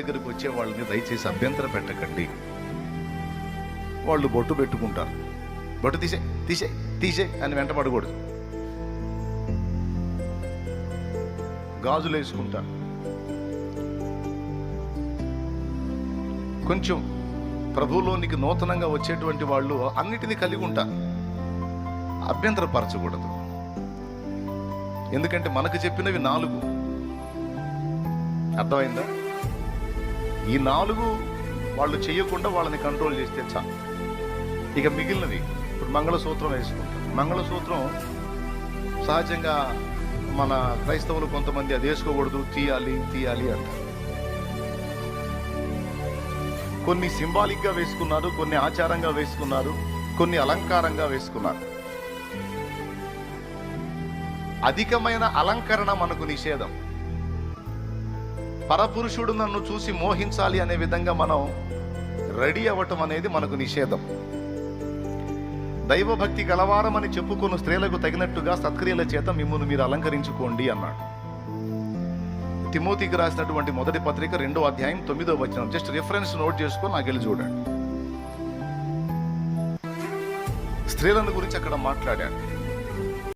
దగ్గరికి వచ్చే వాళ్ళని దయచేసి అభ్యంతరం పెట్టకండి. వాళ్ళు బొట్టు పెట్టుకుంటారు. బొట్టు తీసే తీసే తీసే అని వెంటబడకూడదు గాజులు వేసుకుంటారు. కొంచెం ప్రభువులోనికి నూతనంగా వచ్చేటువంటి వాళ్ళు అన్నిటినీ కలిగి ఉంటారు. అభ్యంతరపరచకూడదు. ఎందుకంటే మనకు చెప్పినవి నాలుగు. అర్థమైందా? ఈ నాలుగు వాళ్ళు చేయకుండా వాళ్ళని కంట్రోల్ చేస్తే చాలు. ఇక మిగిలినవి ఇప్పుడు మంగళసూత్రం వేసుకుంటాం. మంగళసూత్రం సహజంగా మన క్రైస్తవులు కొంతమంది అది వేసుకోకూడదు తీయాలి తీయాలి అంటారు. కొన్ని సింబాలిక్గా వేసుకున్నారు కొన్ని ఆచారంగా వేసుకున్నారు కొన్ని అలంకారంగా వేసుకున్నారు. అధికమైన అలంకరణ మనకు నిషేధం. పరపురుషుడు నన్ను చూసి మోహించాలి అనే విధంగా మనం రెడీ అవ్వటం అనేది మనకు నిషేధం. దైవభక్తి గలవారమని చెప్పుకున్న స్త్రీలకు తగినట్టుగా సత్క్రియల చేత మిమ్మల్ని మీరు అలంకరించుకోండి అన్నాడు. తిమోతికి రాసినటువంటి మొదటి పత్రిక రెండో అధ్యాయం తొమ్మిదో వచనం. జస్ట్ రిఫరెన్స్ నోట్ చేసుకొని నాకు వెళ్ళి చూడండి. స్త్రీలను గురించి అక్కడ మాట్లాడాడు.